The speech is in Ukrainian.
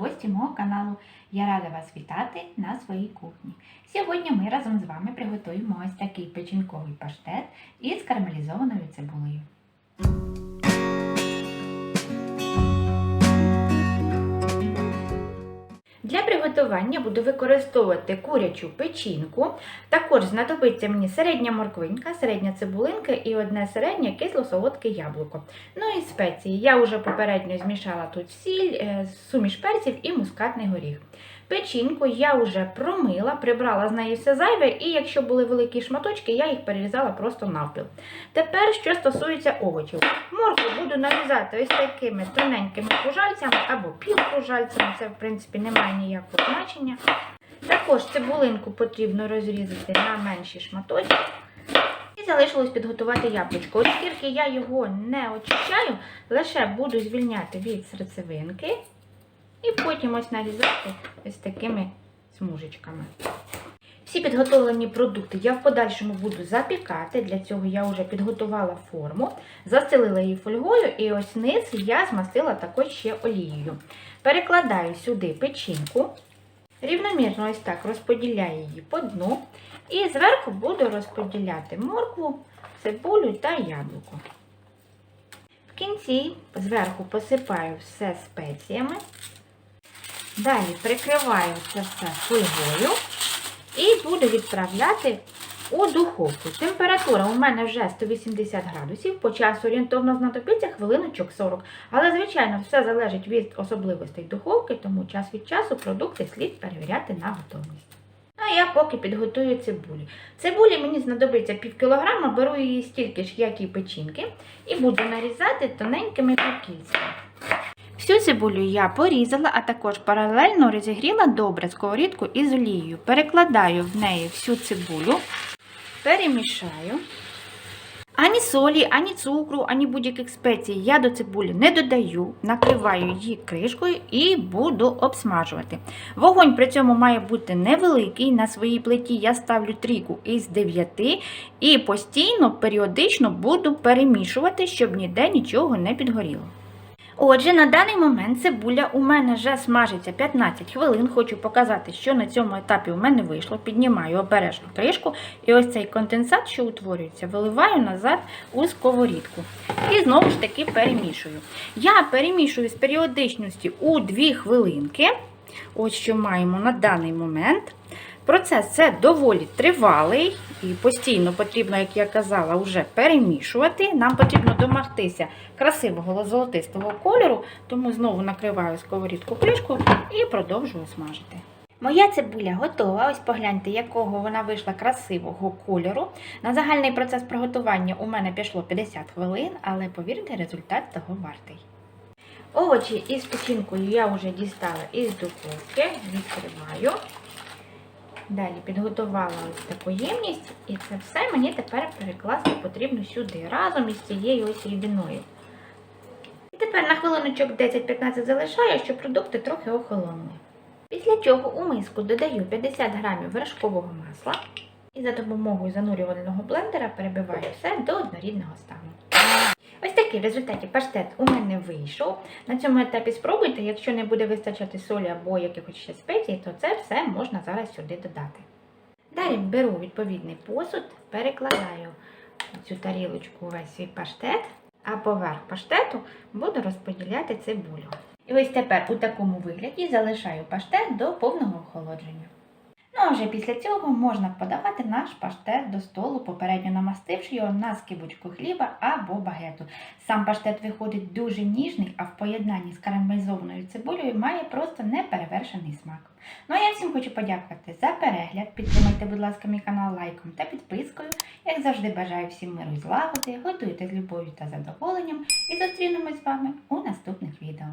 гості мого каналу. Я рада вас вітати на своїй кухні. Сьогодні ми разом з вами приготуємо ось такий печінковий паштет із карамелізованою цибулею. Приготування буду використовувати курячу печінку. Також знадобиться мені середня морквинка, середня цибулинка і одне середнє кисло-солодке яблуко. Ну і спеції. Я вже попередньо змішала тут сіль, е, суміш перців і мускатний горіх. Печінку я вже промила, прибрала з неї все зайве, і якщо були великі шматочки, я їх перерізала просто навпіл. Тепер, що стосується овочів, моркву буду нарізати ось такими тоненькими кружальцями або півкружальцями, це в принципі не має ніякого значення. Також цибулинку потрібно розрізати на менші шматочки. І залишилось підготувати яблучко. Оскільки я його не очищаю, лише буду звільняти від серцевинки. І потім ось нарізати ось такими смужечками. Всі підготовлені продукти я в подальшому буду запікати. Для цього я вже підготувала форму, застелила її фольгою, і ось низ я змастила також ще олією. Перекладаю сюди печінку, рівномірно ось так розподіляю її по дну. І зверху буду розподіляти моркву, цибулю та яблуко. В кінці зверху посипаю все спеціями. Далі прикриваю це все фольгою і буду відправляти у духовку. Температура у мене вже 180 градусів, по часу орієнтовно знадобиться хвилиночок 40. Але, звичайно, все залежить від особливостей духовки, тому час від часу продукти слід перевіряти на готовність. А я поки підготую цибулі. Цибулі мені знадобиться пів кілограма, беру її стільки ж, як і печінки, і буду нарізати тоненькими півкільцями. Всю цибулю я порізала, а також паралельно розігріла добре сковорідку із олією. Перекладаю в неї всю цибулю, перемішаю. Ані солі, ані цукру, ані будь-яких спецій я до цибулі не додаю, накриваю її кришкою і буду обсмажувати. Вогонь при цьому має бути невеликий. На своїй плиті я ставлю трійку із 9 і постійно, періодично буду перемішувати, щоб ніде нічого не підгоріло. Отже, на даний момент цибуля у мене вже смажиться 15 хвилин. Хочу показати, що на цьому етапі у мене вийшло. Піднімаю обережно кришку і ось цей конденсат, що утворюється, виливаю назад у сковорідку. І знову ж таки перемішую. Я перемішую з періодичності у 2 хвилинки. Ось що маємо на даний момент. Процес це доволі тривалий і постійно потрібно, як я казала, вже перемішувати. Нам потрібно домогтися красивого золотистого кольору, тому знову накриваю сковорідку кришку і продовжую смажити. Моя цибуля готова. Ось погляньте, якого вона вийшла красивого кольору. На загальний процес приготування у мене пішло 50 хвилин, але повірте, результат того вартий. Овочі із печінкою я вже дістала із духовки, відкриваю. Далі підготувала ось таку ємність, і це все мені тепер перекласти потрібно сюди, разом із цією ось рідиною. І тепер на хвилиночок 10-15 залишаю, щоб продукти трохи охолонули. Після чого у миску додаю 50 грамів вершкового масла і за допомогою занурювального блендера перебиваю все до однорідного стану. Ось такий в результаті паштет у мене вийшов. На цьому етапі спробуйте, якщо не буде вистачати солі або якихось ще спецій, то це все можна зараз сюди додати. Далі беру відповідний посуд, перекладаю цю тарілочку весь свій паштет, а поверх паштету буду розподіляти цибулю. І ось тепер у такому вигляді залишаю паштет до повного охолодження. Ну а вже після цього можна подавати наш паштет до столу, попередньо намастивши його на скибочку хліба або багету. Сам паштет виходить дуже ніжний, а в поєднанні з карамелізованою цибулею має просто неперевершений смак. Ну а я всім хочу подякувати за перегляд. Підтримайте, будь ласка, мій канал лайком та підпискою. Як завжди, бажаю всім миру і злагоди, готуйте з любов'ю та задоволенням і зустрінемось з вами у наступних відео.